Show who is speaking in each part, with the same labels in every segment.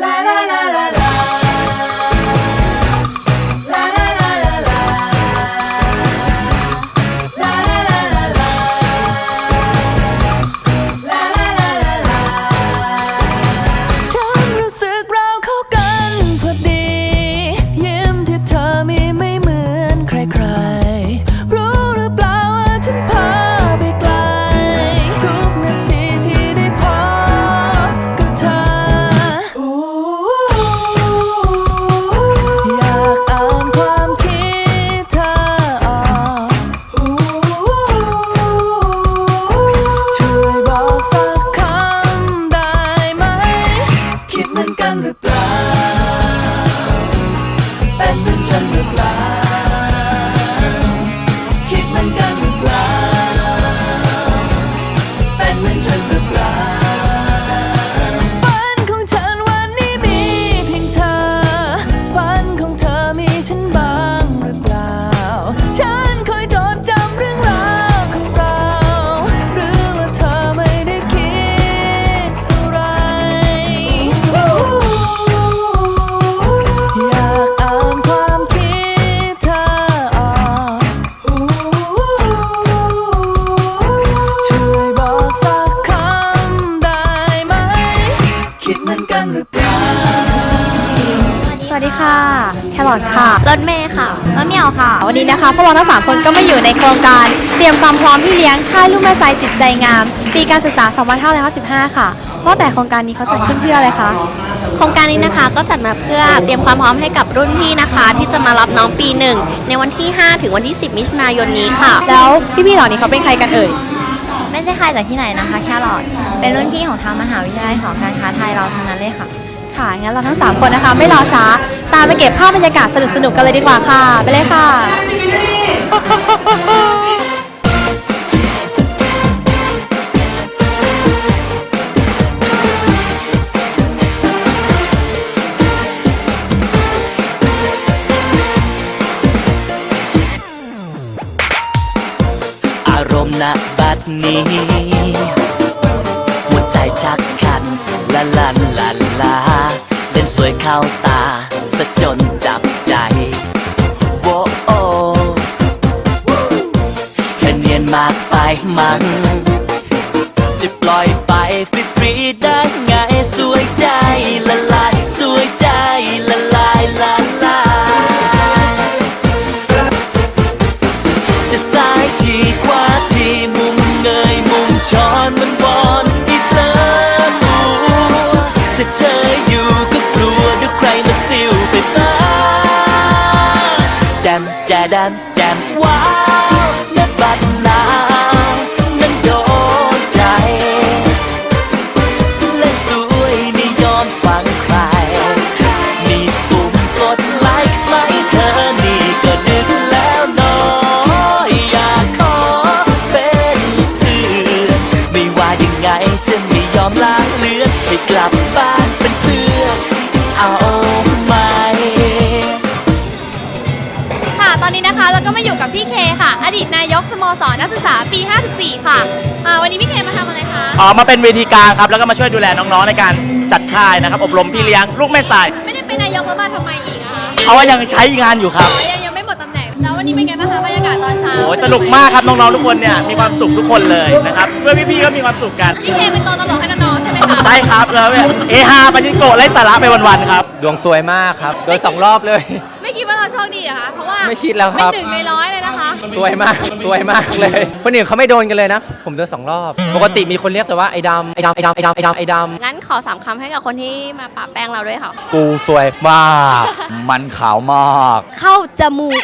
Speaker 1: La la ค่ะร
Speaker 2: ถเมย์ค่ะรถเมียวค่ะ วันนี้นะคะพวกเราทั้งสามคนก็มาอยู่ในโครงการ เตรียมความพร้อมที่เลี้ยงค่ายลูกแม่ทรายจิตใจงาม ปีการศึกษา 2555 ค่ะว่าแต่โครงการนี้เขาจัดขึ้นเพื่ออะไรคะ
Speaker 3: โครงการนี้นะคะก็จัดมาเพื่อเตรียมความพร้อมให้กับรุ่นพี่นะคะ ที่จะมารับน้องปีหนึ่งในวันที่ 5 ถึงวันที่ 10 มิถุนายนนี้ค่ะ
Speaker 2: แล้วพี่ๆเหล่านี้เขาเป็นใครกันเอ่ย
Speaker 4: ไม่ใช่ใครจากที่ไหนนะคะ แค่หลอดเป็นรุ่นพี่ของทางมหาวิทยาลัยหอการค้าไทยเราทั้งนั้นเลยค่ะ
Speaker 2: ค่ะงั้นเราทั้ง 3 คนนะคะ ไม่รอช้า ตามไปเก็บภาพบรรยากาศสนุกๆกันเลยดีกว่าค่ะ ไปเลยค่ะ
Speaker 1: อารมณ์ณบัดนี้ เข้าตาสะจนจับใจโวโอเธอเนียนมากไปมั้ง ก
Speaker 2: ศึกษาปี 54 ค่ะอ่าวันนี้พี่เคมาทำอะไรคะ
Speaker 5: ออกมาเป็นเวทีกลางครับ แล้วก็มาช่วยดูแลน้องๆในการจัดค่ายนะครับ อบรมพี่เลี้ยงลูกแม่สาย
Speaker 2: ไม่ได้เป็นนายกแล้วมาทำไมอีกอะคะ
Speaker 5: เขาว่ายังใช้งานอยู่ครับ
Speaker 2: อ๋อยังยังไม่หมดตำแหน่งแล้ววันนี้เป็นไงบ้างคะบรรยากาศตอนเช้า
Speaker 5: โอ้ยสนุกมากครับน้องๆทุกคนเนี่ยมีความสุขทุกคนเลยนะครับเพื่อนพี่ๆก็มีความสุขกัน
Speaker 2: พี่เคเป็นตัวตลกให้น้องๆใช่ไหมคะ
Speaker 5: ใช่ครับแล้วเนี่ยเอฮาปาจิงโกะไร้สาระไปวันๆครับ
Speaker 6: ดวงสวยมากครับ โดยสองรอบเลย
Speaker 2: ไม่คิด ว่าเราโชคดีเหรอคะ เพราะว่า
Speaker 6: ไม่คิดแล้วครับ
Speaker 2: ไม่หนึ่งในร้อยเลยนะคะ
Speaker 6: สวยมาก สวยมากเลย คนอื่นเขาไม่โดนกันเลยนะ ผมโดนสองรอบ ปกติมีคนเรียกแต่ว่าไอ้ดำไอ้ดำไอ้ดำไอ้ดำไอ้ดำไอ้ด
Speaker 3: งั้นขอสามคำให้กับคนที่มาปะแป้งเราด้วยค่ะำ
Speaker 6: กูสวยมาก มันขาวมาก
Speaker 3: เข้าจมูก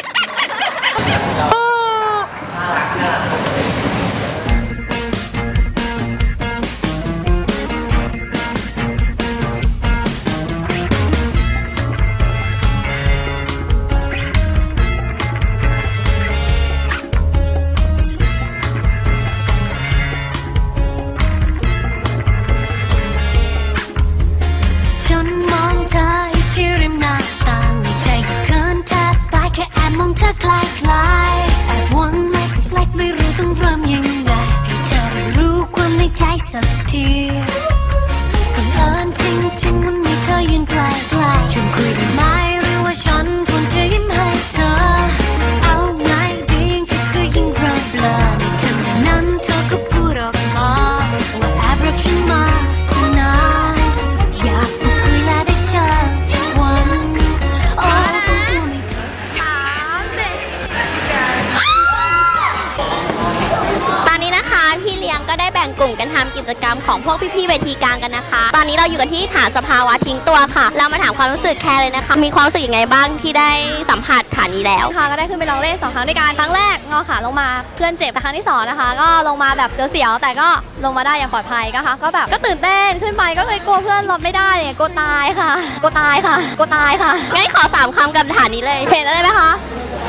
Speaker 7: พี่
Speaker 5: ๆเวทีกลางกันนะคะ ตอนนี้เราอยู่กันที่ฐานสภาวะทิ้งตัวค่ะ เรามาถามความรู้สึกแคร์เลยนะคะ มีความรู้สึกยังไงบ้างที่ได้สัมผัสฐานนี้แล้ว
Speaker 2: ค่ะก็ได้ขึ้นไปลองเล่นสองครั้งด้วยกันครั้งแรกงอขาลงมาเพื่อนเจ็บแต่ครั้งที่สองนะคะ ก็ลงมาแบบเสียวๆแต่ก็ลงมาได้อย่างปลอดภัยนะคะก็แบบก็ตื่นเต้นขึ้นไปก็เลยกลัวเพื่อนรับไม่ได้เนี่ยกลัวตายค่ะกลัวตายค่ะกลัวตายค่ะ
Speaker 5: งั้นขอสามคำกับฐานนี้เลย
Speaker 2: เห็นอะไรไหมคะ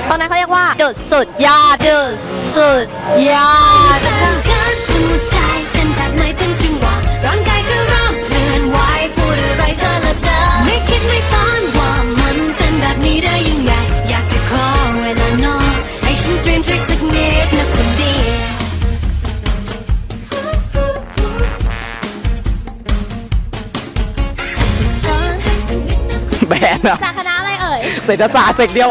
Speaker 2: ตอนนั้นเขาเรียกว่าจุดสุดยอดจุดสุดยอด
Speaker 3: ฉันเตรียมใจสักนิดนะคนดี
Speaker 8: แบนอะ
Speaker 2: จากคณะอะไรเอ่ย
Speaker 8: เศรษฐศาสตร์เสกเดียว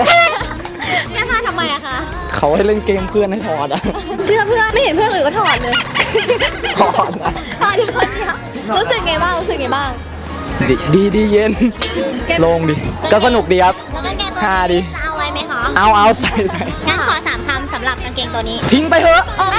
Speaker 2: เนี่ยค่ะทำไมอะคะ
Speaker 8: เขาให้เล่นเกมเพื่อนให้ถอดอะ
Speaker 2: เชื่อเพื่อนไม่เห็นเพื่อนหรือก็ถอดเลย
Speaker 8: ถอดอะ
Speaker 2: ถอดอยู่คนเดียวรู้สึกไงบ้างรู้สึกไงบ้าง
Speaker 8: ดีดีดีเย็นโล่งดีก็สนุกดีครับ
Speaker 5: แล้วกางเกงตัว
Speaker 8: ท่าดี
Speaker 5: นี้จะเอาไว้ไหมคะ
Speaker 8: เอาเอาใส่ใส่
Speaker 5: เกงตัวนี้
Speaker 8: ทิ้งไปเถอะ
Speaker 5: โอเค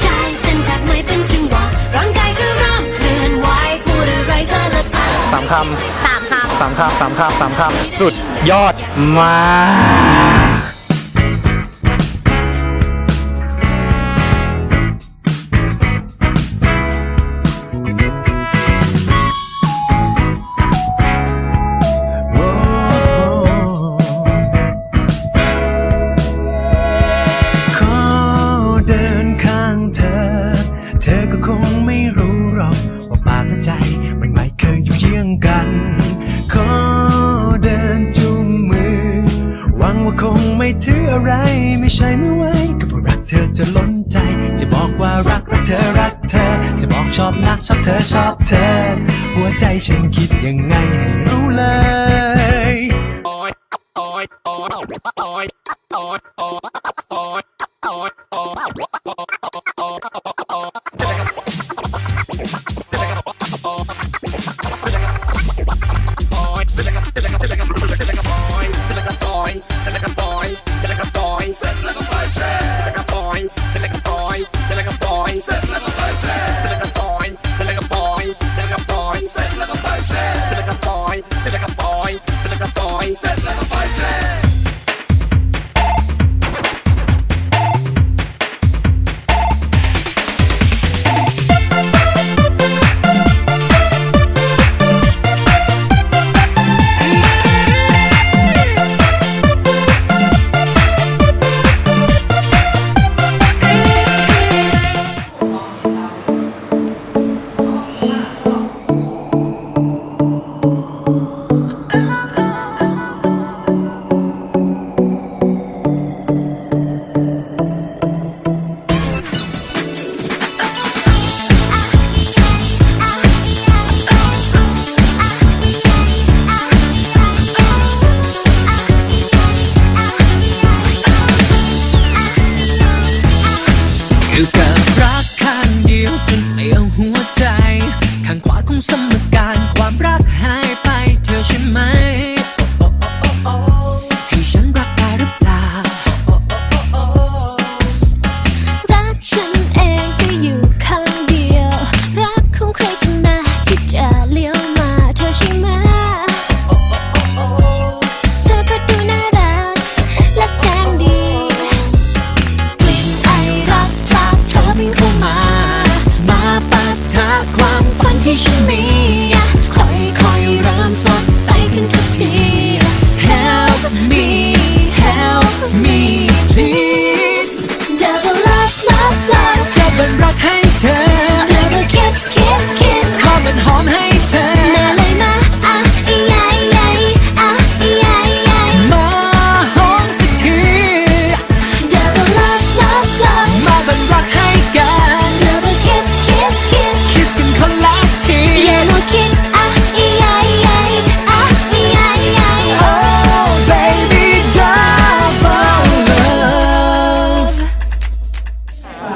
Speaker 3: ใจเต้นแบบไม่เป็นจังหวะร่างกายก็เริ่มเคลื่อนไหวพูดอะไรก็เลิกเธอ
Speaker 8: สามค
Speaker 5: สามคำำ
Speaker 8: สามคำ สามคำ สามคำ สุดยอดมาก
Speaker 9: เธอชอบเธอ หัวใจฉันคิดยังไง
Speaker 3: ให้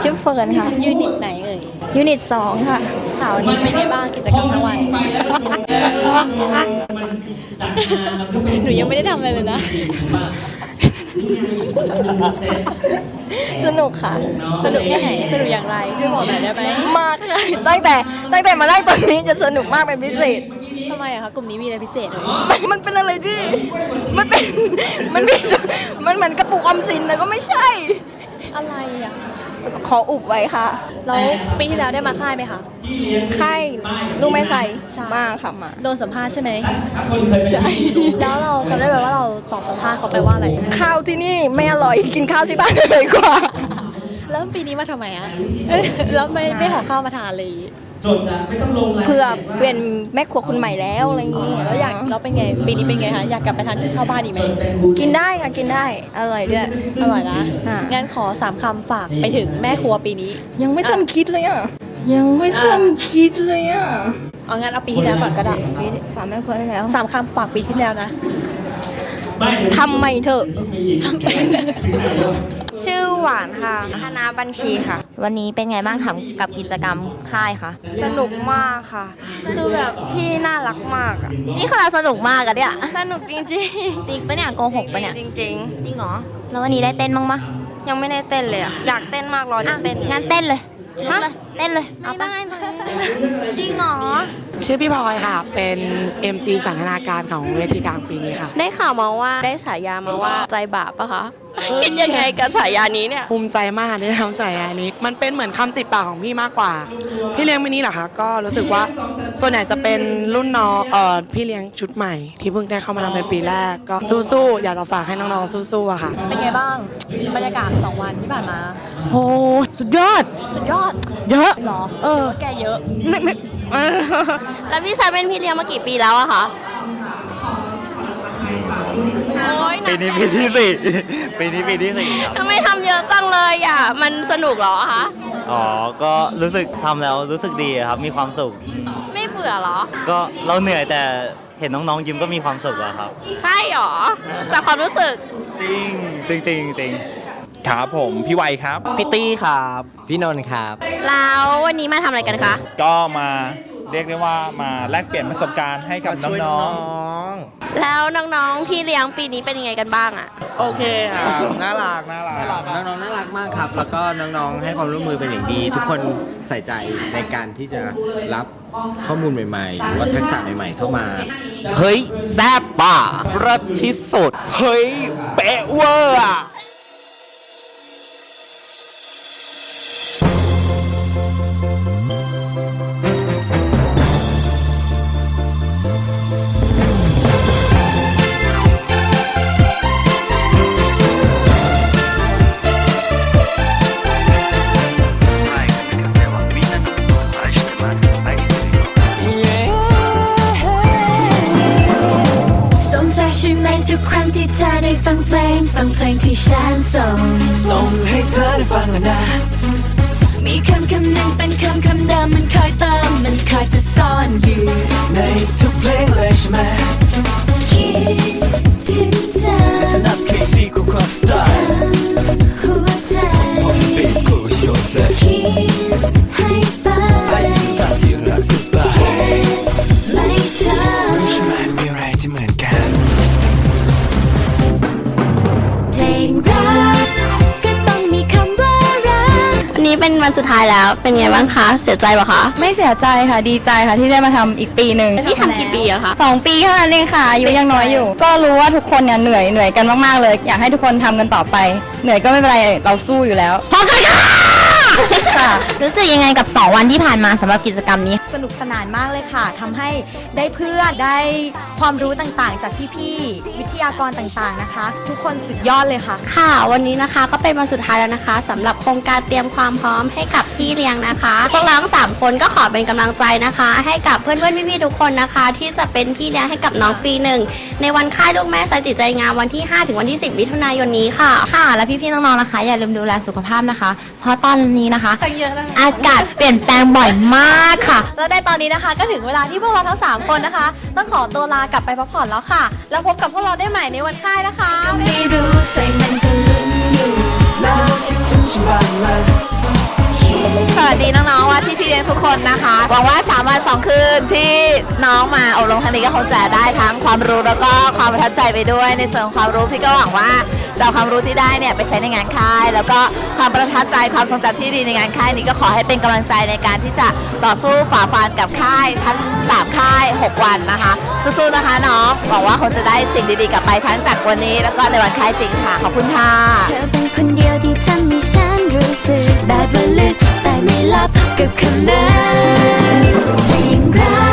Speaker 2: ชื่อเฟิร์นค่ะ ยูนิตไหนเอ่ยยูนิตสองค่ะค่ะวันนี้เป็นไงบ้างกิจกรรมทั้งวันหนูยังไม่ได้ทำอะไรเลยนะ สนุกค่ะ สนุกแค่ไหนสนุกอย่างไร ช่วยบอกหน่อยได้ไหม
Speaker 10: มากค่ะ ตั้งแต่ตั้งแต่มานั่งตรงนี้จะสนุกมากเป็นพิเศษ
Speaker 2: ทำไมอะคะกลุ่มนี้มีอะไรพิเศษเหรอ
Speaker 10: มันมันเป็นอะไรที่ มันเป็น มันเป็นมันเหมือนกระปุกออมสินแต่ก็ไม่ใช่
Speaker 2: อะไรอะ
Speaker 10: ขออุบไว้ค่ะ
Speaker 2: แล้วปีที่แล้วได้มาค่ายไหมคะ
Speaker 10: ค่ายลูกไม่ใส่
Speaker 2: ใช่
Speaker 10: มาค่ะมา
Speaker 2: โดนสัมภาษณ์ใช่ไหม
Speaker 10: ใช่
Speaker 2: แล้วเราจำได้ไหมว่าเราตอบสัมภาษณ์เขาไปว่าอะไร
Speaker 10: ข้าวที่นี่ไม่อร่อยกินข้าวที่บ้านอร่อยกว่า
Speaker 2: แล้วปีนี้มาทำไมอะเอ้ยแล้วไม่ไม่ห่อข้าวมาทานเลย
Speaker 10: เพื่อเป็นแม่ครัวคนใหม่แล้วอะไรอย่างงี้
Speaker 2: แล้วอยากแล้วเป็นไงปีนี้เป็นไงคะอยากกลับไปทานข้าวบ้านอีกไหม
Speaker 10: กินได้ค่ะกินได้อร่อยด้วย
Speaker 2: อร่อยนะ
Speaker 10: อะ
Speaker 2: งั้นขอสามคำฝากไปถึงแม่ครัวปีนี้
Speaker 10: ยังไม่ทันคิดเลยอะยังไม่ทันคิดเลยอะ
Speaker 2: เอางั้นเอาปีที่แล้วก่อนก็ได้
Speaker 10: ฝากแม่ครัวได้แล้ว
Speaker 2: สามคำฝากปีที่แล้วนะ
Speaker 10: ทำไมเถอะ
Speaker 11: ชื่อหวานค่ะคณะบัญชีค่ะ วันนี้เป็นไงบ้างทำกับกิจกรรมค่ายคะ
Speaker 10: สนุกมากค่ะ คือแบบพี่น่ารักมากอะ
Speaker 11: นี่คือสนุกมากอะเนี่ย
Speaker 10: สนุกจริง
Speaker 11: จริงปะเนี่ยโกหกปะเนี่ย
Speaker 10: ๆจริง
Speaker 11: จริงเหรอแล้ววันนี้ได้เต้นบ้างปะ
Speaker 10: ๆยังไม่ได้เต้นเลยอะอยากเต้นมากรอจะเต้น
Speaker 11: งั้นเต้นเลย
Speaker 10: ฮะ
Speaker 11: เต้นเลยเอาปะจริงเหรอ
Speaker 12: ชื่อพี่พลอยค่ะ เป็น MC สันทนาการของเวทีกลางปีนี้ค่ะ
Speaker 13: ได้ข่าวมาว่าได้ฉายามาว่าใจบาปปะคะคิดยังไงกับฉายานี้เนี่ย
Speaker 12: ภูมิใจมากที่ได้ทำสายอันนี้ มันเป็นเหมือนคำติดปากของพี่มากกว่า พี่เลี้ยงปีนี้เหรอคะ ก็รู้สึกว่าส่วนใหญ่จะเป็นรุ่นน้องเอ่อพี่เลี้ยงชุดใหม่ ที่เพิ่งได้เข้ามาทำเป็นปีแรก ก็สู้ๆ อยากจะฝากให้น้องๆ สู้ๆอะค่ะ
Speaker 2: เป็นไงบ้าง บรรยากาศ 2 วันที่ผ่านมา
Speaker 12: โอ้สุดยอด
Speaker 2: สุดยอด
Speaker 12: เยอะ
Speaker 2: เหรอ
Speaker 12: เออ
Speaker 2: หรืว่าแกเยอะ
Speaker 12: ไม่ไม่เออ
Speaker 13: แล้วพี่ชายเป็นพี่เลี้ยงมากี่ปีแล้วอะคะโอ้ยหนั
Speaker 3: ปี
Speaker 13: ก
Speaker 3: นี้ปีที่สี่ ปีนี้ปีที่สี่ครับ
Speaker 13: ทำไมทำเยอะจังเลยอะมันสนุกเหรอคะ
Speaker 3: อ๋อ ก็รู้สึกทำแล้วรู้สึกดีครับ มีความสุข
Speaker 13: ไม่เบื่อเหรอ
Speaker 3: ก็เราเหนื่อยแต่เห็นน้องๆยิ้มก็มีความสุขอะครับ
Speaker 13: ใช่เหรอ จากความรู้สึก
Speaker 3: จริงจริงจริงจริง
Speaker 14: ครับผมพี่ไวยครับ
Speaker 3: พี่ตี้ครับ
Speaker 15: พี่นนท์ครับ
Speaker 13: แล้ววันนี้มาทำอะไรกันคะ
Speaker 14: ก็มาเรียกได้ว่ามาแลกเปลี่ยนประสบการณ์ให้กับน้อง
Speaker 13: แล้วน้องๆ พี่เลี้ยงปีนี้เป็นยังไงกันบ้างอะ
Speaker 14: ๆโอเคครับน่ารักน่ารัก
Speaker 15: น้องๆน่ารักมากครับ แล้วก็น้องๆให้ความร่วมมือเป็นอย่างดี ทุกคนใส่ใจในการที่จะรับข้อมูลใหม่ๆหรือว่าทักษะใหม่ๆเข้ามา
Speaker 3: เฮ้ยแซ่บป่ะรสที่สุด เฮ้ยเป๊ะเวอร์
Speaker 13: แล้วเป็นไงบ้างคะ เสียใจปะคะ
Speaker 10: ไม่เสียใจค่ะดีใจค่ะที่ได้มาทำอีกปีหนึ่ง
Speaker 13: นี่ทำกี่ปีอะคะ
Speaker 10: สองปีเท่านั้นเองค่ะอายุยังน้อยอยู่ ก็รู้ว่าทุกคนเนี่ยเหนื่อยเหนื่อยกันมากๆเลย อยากให้ทุกคนทำกันต่อไป เหนื่อยก็ไม่เป็นไรเราสู้อยู่แล้ว
Speaker 11: พอกันค่ะ รู้สึกยังไงกับ 2 วันที่ผ่านมาสำหรับกิจกรรมนี้
Speaker 10: สนุกสนานมากเลยค่ะทำให้ได้เพื่อนได้ความรู้ต่างๆ จากพี่ๆวิทยากรต่างๆนะคะ ทุกคนสุดยอดเลยค่ะ
Speaker 13: ค่ะ วันนี้นะคะก็เป็นวันสุดท้ายแล้วนะคะสำหรับโครงการเตรียมความพร้อมให้กับพี่เลี้ยงนะคะพวกเราทั้งสามคนก็ขอเป็นกำลังใจนะคะ ให้กับเพื่อนๆพี่ๆทุกคนนะคะ ที่จะเป็นพี่เลี้ยงให้กับน้องปีหนึ่งในวันค่ายลูกแม่สายจิตใจงามวันที่ 5 ถึงวันที่ 10มิถุนายนนี้ค่ะ
Speaker 11: ค่ะ และพี่ๆน้องๆนะคะ อย่าลืมดูแลสุขภาพนะคะ เพราะตอนนี้นะคะอากาศเปลี่ยนแปลงบ่อยมากค่ะ
Speaker 2: แล้วในตอนนี้นะคะ ก็ถึงเวลาที่พวกเราทั้ง 3 คนนะคะ ต้องขอตัวลากลับไปพักผ่อนแล้วค่ะ แล้วพบกับพวกเราได้ใหม่ในวันค่ายนะคะ
Speaker 16: ไม่รู้ใจมันก็ลุ้นอยู่
Speaker 17: แล้วคิดถึงฉันบ้างไหม
Speaker 16: คิด
Speaker 18: สวัสดีน้องๆว่าที่พี่เลี้ยงทุกคนนะคะหวังว่า3วัน2คืนที่น้องมาอบรมครั้งนี้ก็คงจะได้ทั้งความรู้แล้วก็ความประทับใจไปด้วย ในส่วนของความรู้พี่ก็หวังว่าจะเอาความรู้ที่ได้เนี่ยไปใช้ในงานค่าย แล้วก็ความประทับใจความทรงจำที่ดีในงานค่ายนี้ก็ขอให้เป็นกำลังใจในการที่จะต่อสู้ฝ่าฟันกับค่ายทั้ง3ค่าย6วันนะคะสู้ๆนะคะน้องหวังว่าคงจะได้สิ่งดีๆกลับไปทั้งจากวันนี้ แล้วก็ในวันค่ายจริงค่ะขอบคุณค่ะ
Speaker 3: เธอเป็นคนเดียวที่ทำให้ฉันรู้สึกแบบว่าลึก ไม่รับกับคำนั้นเพลงรั